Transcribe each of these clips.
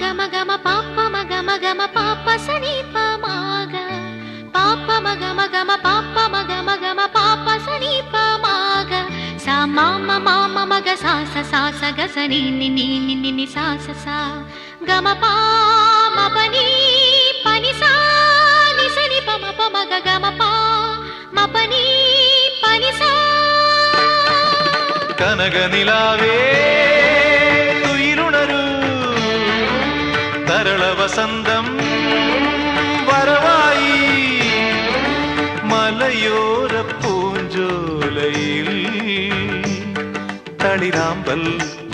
గమ గమ పాప మగ మగమ పాప సని పమాగ పాప మగ మగమ పాప మగ మగమ పాప సని పమాగ సా మామ మామ మగ సాస సాస గ సని ని ని ని ని ని సాస సా గమ పా మ పని పని సా ని సని పమ పమ గ గమ పా. మ పని పని సా. కనగనిలావే തരള വസന്തം വരവായി. മലയോര പൂഞ്ചോലയിൽ തളിരാമ്പൽ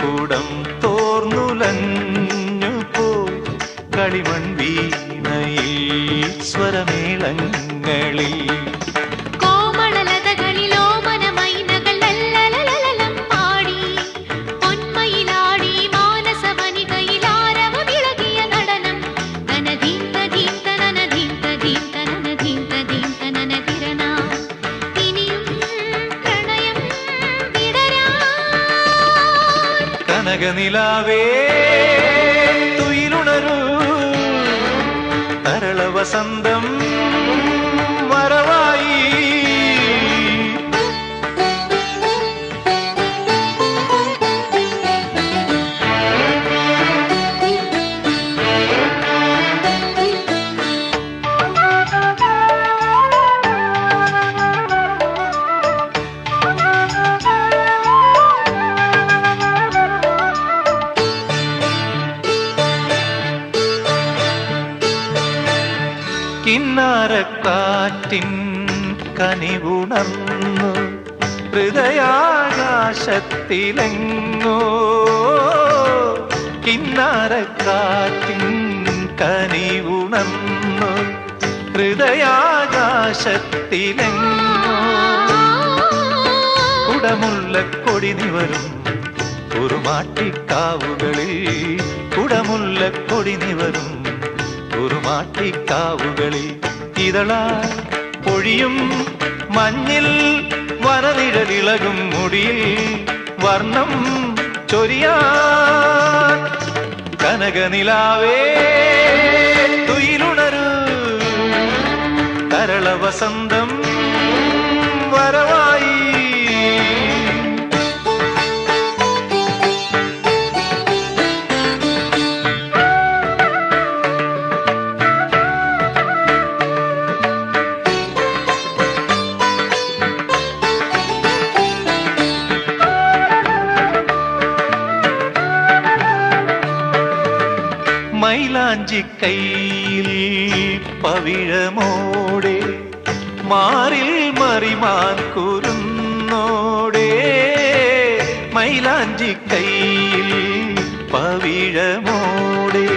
കൂടം തോർന്നുലഞ്ഞു പോയി കളിമൺ വീണയിൽ സ്വരമേളങ്ങളിൽ കനകനിലാവേ തുയിലുണരൂ തരള വസന്തം. കിന്നാരക്കാറ്റിൻ കനിവുണർന്നു ഹൃദയാകാശത്തിലെങ്ങോ. കിന്നാരക്കാറ്റിൻ കനിവുണർന്നു ഹൃദയാകാശത്തിലെങ്ങോ. കുടമുള്ള കൊടി നിവരും കുറുമാട്ടിക്കാവുകളിൽ കുടമുള്ള കൊടി നിവരും കുറുമാട്ടിക്കാവുകളിൽ ഇതളാ പൊഴിയും മഞ്ഞിൽ വരനിഴലിളകും മുടിയിൽ വർണം ചൊരിയാൻ കനകനിലാവേ തുയിലുണരൂ തരള വസന്തം മൈലാഞ്ചി കയ്യിൽ പവിഴമോടെ മാറിൽ മറിമാൻ മൈലാഞ്ചി കയ്യിൽ പവിഴമോടെ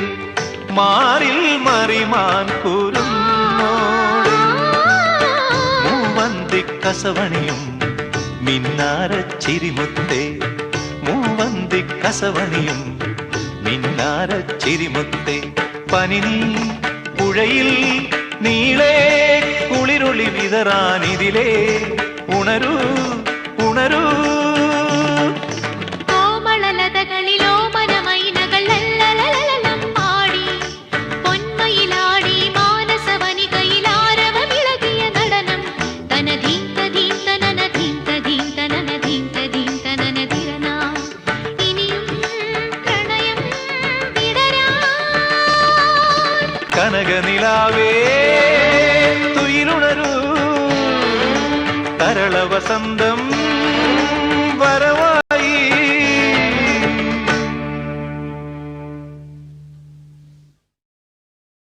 മാറിൽ മറിമാൻ കുരുന്നോടെ മൂവന്തി കസവണിയും മിന്നാര ചിരിമുത്തേ മൂവന്തി കസവണിയും മിന്നാര പനിനി പുഴയിൽ നീളേ കുളിരൊളി വിതറാനിതിലേ. ഉണരൂ കനകനിലാവേ തുയിലുണരൂ തരള വസന്തം.